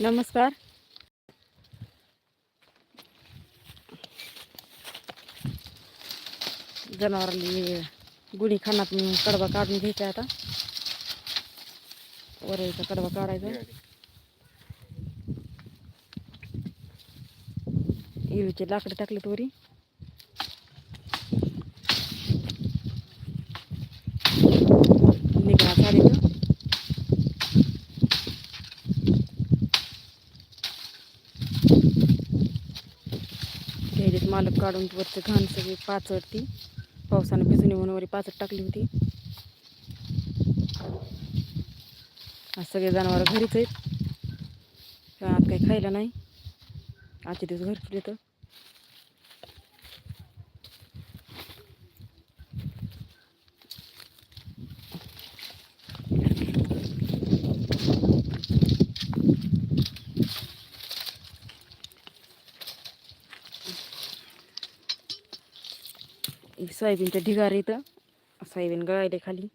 नमस्कार. जनावरांनी गुणी खानात कडबा काढून घ्यायचा आता. वरईचा कडबा काढायचा इळूचे लाकडं टाकलेत वरी. घ्यायचे मालक काढून वरचं घाण सगळी पाचडती पावसानं भिजून येऊन वरी पाचट टाकली होती. आज सगळे जनावर घरीच आहेत. आज काही खायला नाही. आजचे दिवस घर येतं. सोयाबीनच्या ढिगार इथं. सोयाबीन गळायले खाली.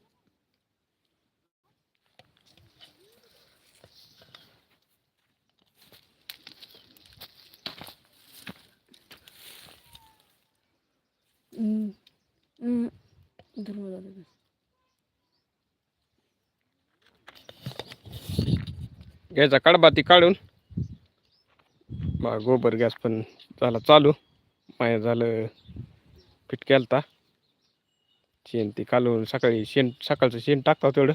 घ्यायचा कडबा ती काढून. बा गोबर गॅस पण झाला चालू. माया झालं फिट केलता. शेण ती कालून सकाळी शेण सकाळचं शेण टाकता तेवढं.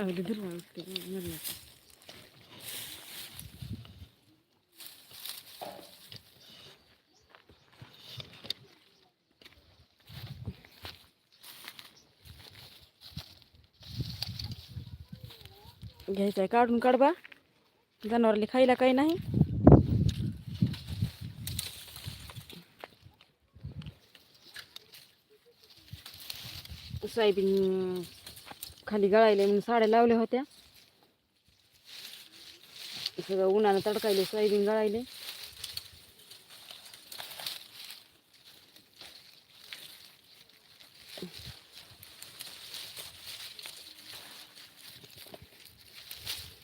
अगदी घ्यायचा आहे काढून काढबा जनावरले खायला काही नाही. सोयाबीन खाली गळायले म्हणून साड्या लावल्या होत्या. सगळं उन्हानं तडकायले सोयाबीन गळायले.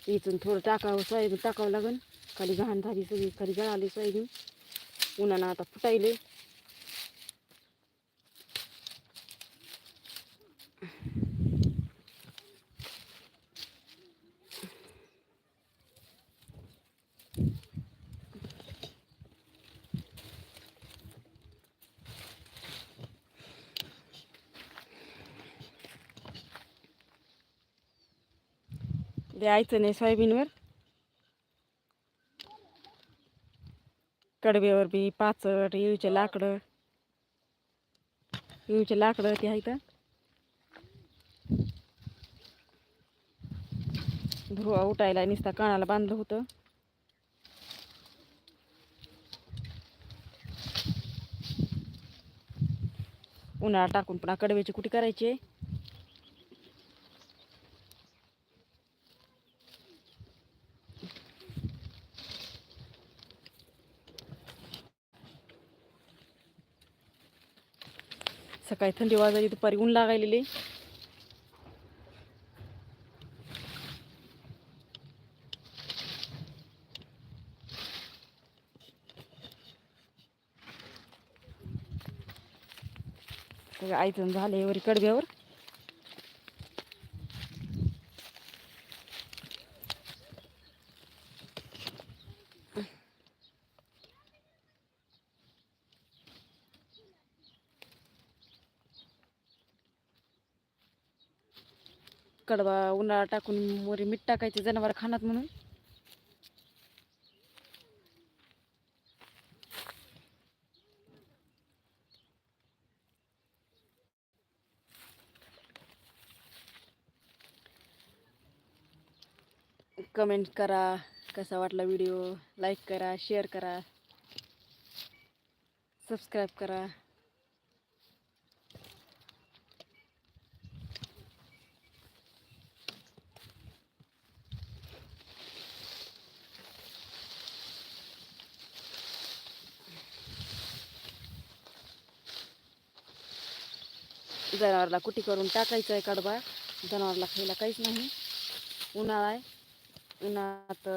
इथून थोडं टाकावं सोयाबीन टाकावं लागेल खाली घाण झाली सगळी खाली गळाली सोयाबीन. उन्हानं आता फुटायले. द्यायचं नाही सोयाबीनवर. कडवेवर बी पाचट इळूचे लाकडं. इळूचे लाकडं ते आहेत धुवा उठायला नुसता कानाला बांधलं होतं. उन्हाळा टाकून पुन्हा कडव्याची कुठे करायची सकाळी थंडी वाजायची दुपारी ऊन लागायलेले. सगळं झालं झाले वरी कडब्यावर. कडवा उन्हाळा टाकून वरी मीठ टाकायचे जनावर खाणार म्हणून. कमेंट करा कसा वाटला व्हिडिओ लाईक करा शेअर करा. सबस्क्राईब करा. जनावरला कुटी करून टाकायचं आहे कडबा. जनावरला खायला काहीच नाही. उन्हाळा आहे. उन्हाळ्यात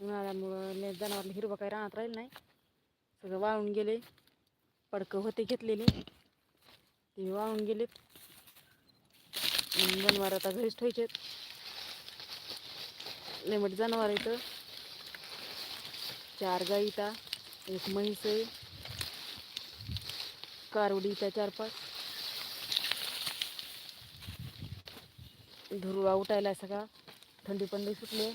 उन्हाळ्यामुळं जनावरला हिरवं काही राहत राहील नाही. सगळं वाळून गेले. पडकं होते घेतलेले. ते वाळून गेलेत. जनावर आता घरीच ठेवायचेत. लय जनावर इथं. चार गाई इथं. एक म्हैस आहे. कारवडी इथं चार पाच धुरवा उठायला सगळा. थंडी पण लई सुटली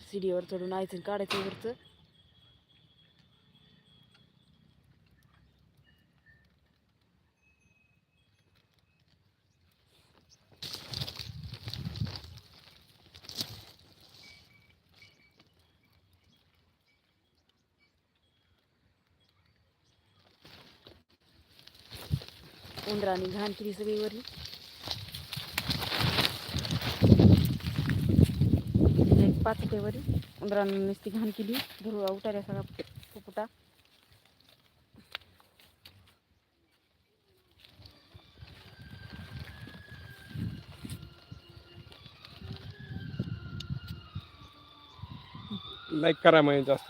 सीडीवर चढून आयचं काढायचं वरचं उंदराने घाण केली सगळी वरली एक पाच वरी. उंदराने नुसती घाण केली. धुरळा उठाऱ्या सगळा पोपटा. लाईक करा म्हणजे जास्त.